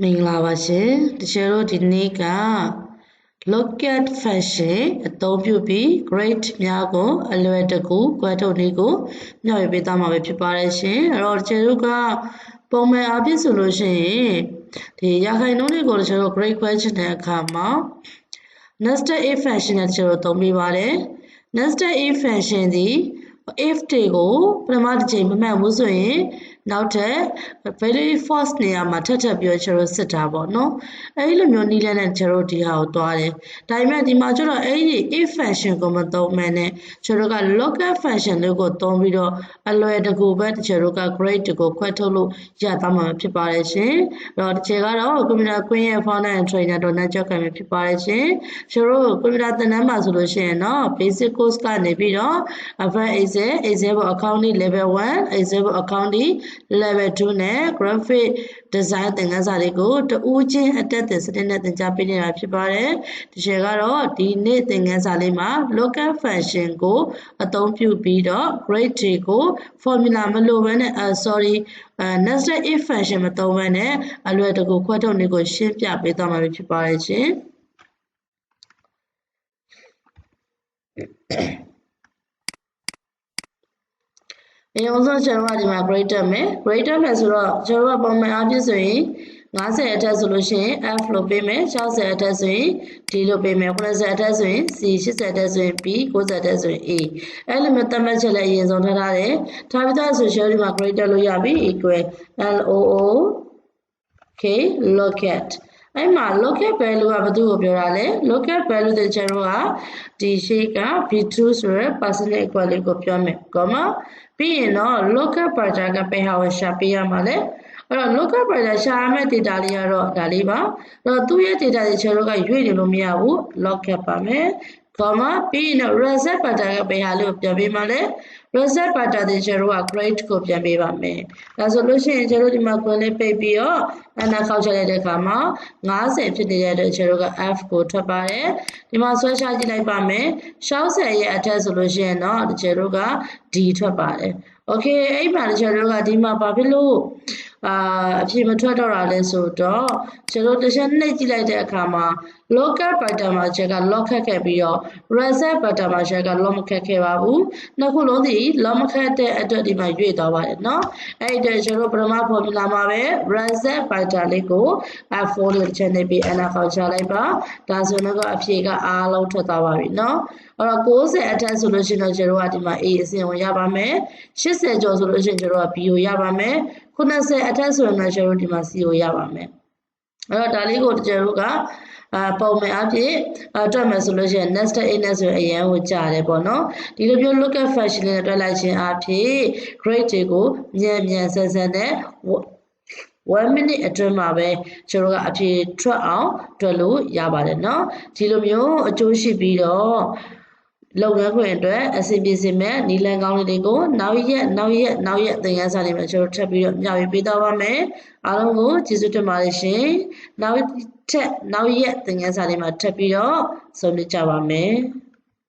မင်္ဂလာပါရှင်တချို့တို့ဒီနေ့က look at fashion အသုံးပြုပြီး grade များကိုအလွယ်တကူကွဲထုတ်နည်းကိုမျှဝေပေးသွားမှာပဲဖြစ်ပါတယ်ရှင်အဲ့တော့တချို့တို့ကပုံမှန်အဖြစ်ဆိုလို့ရှိရင်ဒီရာခိုင်နှုန်းတွေကိုတချို့တို့ grade ခွဲချင်တဲ့အခါမှာ nested if function နဲ့တချို့တို့သုံးပေးပါတယ် nested if function ဒီ if တွေကိုပထမတစ်ချိန်မမှတ်ဘူးဆိုရင်နောက်ထပ် very first နေရာမှာထပ်ထပ်ပြီးတော့ကျွန်တော်စစ်တာပေါ့နော်အဲဒီလိုမျိုးနီးလန်းနဲ့ကျွန်တော်ဒီဟာကိုသွားတယ်ဒါပေမဲ့ဒီမှာကျွန်တော်အဲဒီ if function ကိုမသုံးမှန်းနဲ့ကျွန်တော်က local function လေးကိုသုံးပြီးတော့အလွယ်တကူပဲကျွန်တော်က grade ကိုခွဲထုတ်လို့ရသွားမှာဖြစ်ပါတယ်ရှင်အဲ့တော့တစ်ချိန်ကတော့ computer queen ရဲ့ founder and trainer တော့နှက်ကြောက်ကံဖြစ်ပါတယ်ရှင်ကျွန်တော် computer သင်တန်းမှာဆိုလို့ရှိရင်တော့ basic course ကနေပြီးတော့ advanced excel excel accounting level 1 excel accounting level 2နဲ့ graphic design သင်ခန်းစာတွေကိုတဦးချင်းအတက်တဲ့စနစ်နဲ့သင်ကြားပေးနေတာဖြစ်ပါတယ်။ဒီချက်ကတော့ဒီနေ့သင်ခန်းစာလေးမှာ local function ကိုအသုံးပြုပြီးတော့ grade တွေကို formula မလိုဘဲနဲ့ sorry nested if function မသုံးဘဲနဲ့အလွယ်တကူခွဲထုတ်နည်းကိုရှင်းပြပေးသွားမှာဖြစ်ပါတယ်ရှင်။ အရင်ဆုံးကျွန်တော်ကဒီမှာ grade တက်မယ် grade တက်မယ်ဆိုတော့ကျွန်တော်ကပုံမှန်အားဖြင့်ဆိုရင်50အထက်ဆိုလို့ရှိရင် F လို့ပေးမယ်60အထက်ဆိုရင် D လို့ပေးမယ်90အထက်ဆိုရင် C 80အထက်ဆိုရင် B 90အထက်ဆိုရင် A အဲ့လိုမျိုးသတ်မှတ်ချက်လည်းအရင်ဆုံးထားထားတယ်ထားပြီးသားဆိုရှင်ဒီမှာ grade တက်လို့ရပြီ equal L O O K look at အဲ့မှာ local value ကဘာသူ့ကိုပြောတာလဲ local value တဲ့ကျွန်တော်ကဒီရှိက b2 ဆိုရယ် percentage equal လေးကိုပြောမယ် comma ပြီးရင်တော့ local parameter ကဘယ်ဟာကိုရှာပေးရမှာလဲအဲ့တော့ local parameter ရှာရမယ့် data လေးကတော့ဒါလေးပါအဲ့တော့သူ့ရဲ့ data တွေကျွန်တော်ကရွေ့နေလို့မရဘူး local ပါမယ် comma ပြီးရင်တော့ reset parameter ကဘယ်ဟာလို့ပြန်ပေးမှာလဲ reset pattern တွေကျွန်တော်က grade ကိုပြန်ပေးပါမယ်။ဒါဆိုလို့ရှိရင်ကျွန်တော်ဒီမှာ query လေးပိတ်ပြီးတော့အနာခောက်ချက်လိုက်တဲ့အခါမှာ90ဖြစ်နေတဲ့အတွက်ကျွန်တော်က F ကိုထွက်ပါတယ်။ဒီမှာဆွဲချကြည့်လိုက်ပါမယ်။60ရဲ့အထက်ဆိုလို့ရှိရင်တော့ကျွန်တော်က D ထွက်ပါတယ်။ Okay အဲ့မှာကျွန်တော်ကဒီမှာဘာဖြစ်လို့ အာအဖြစ်မထွက်တော့တာလဲဆိုတော့ကျွန်တော်တစ်ချက်နှိပ်ကြည့်လိုက်တဲ့အခါမှာ local pattern မှာချက်က lock ခတ်ခဲ့ပြီးတော့ reset pattern မှာချက်က lock မခတ်ခဲ့ပါဘူးနှစ်ခုလုံးဒီ lock မခတ်တဲ့အတွက်ဒီမှာရွေ့သွားပါတယ်เนาะအဲ့ဒီကျွန်တော်ပထမ formula မှာပဲ reset pattern လေးကို F4 လို့တစ်ချက်နှိပ်ပြီး enter ခေါက်ချလိုက်ပါဒါဆိုတော့အဖြေကအားလုံးထွက်သွားပါပြီเนาะအဲ့တော့90အထက်ဆိုလို့ရှိရင်တော့ကျွန်တော်ကဒီမှာ A အဆင့်ကိုရပါမယ်80ကျော်ဆိုလို့ရှိရင်ကျွန်တော်က B ကိုရပါမယ် 90အထက်ဆိုရင်တော့ကျွန်တော်ဒီမှာ C ကိုရပါမယ်အဲ့တော့ဒါလေးကိုကျွန်တော်ကအာပုံမှန်အဖြစ်တွက်မယ်ဆိုလို့ရှိရင် nested in နဲ့ဆိုရင်အရင်ကိုကြာတယ်ပေါ့နော်ဒီလိုမျိုး look at fashion နဲ့တွက်လိုက်ခြင်းအဖြစ် grade တွေကိုမြန်မြန်ဆန်ဆန်နဲ့1 minute အတွင်းမှာပဲကျွန်တော်ကအဖြေထွက်အောင်တွက်လို့ရပါတယ်เนาะဒီလိုမျိုးအကျိုးရှိပြီးတော့ လုပ်ငန်းခွင်အတွက်အစီအပြေစင်မဲ့နီလန်ကောင်းလေးတွေကိုနောက်ရက်နောက်ရက်နောက်ရက်သင်ခန်းစာတွေမှာကျွန်တော်ထပ်ပြီးတော့မျှဝေပေးသွားပါမယ်အားလုံးကိုကျေးဇူးတင်ပါတယ်ရှင်နောက်ထက်နောက်ရက်သင်ခန်းစာတွေမှာထပ်ပြီးတော့ဆုံးဖြတ်ကြပါမယ်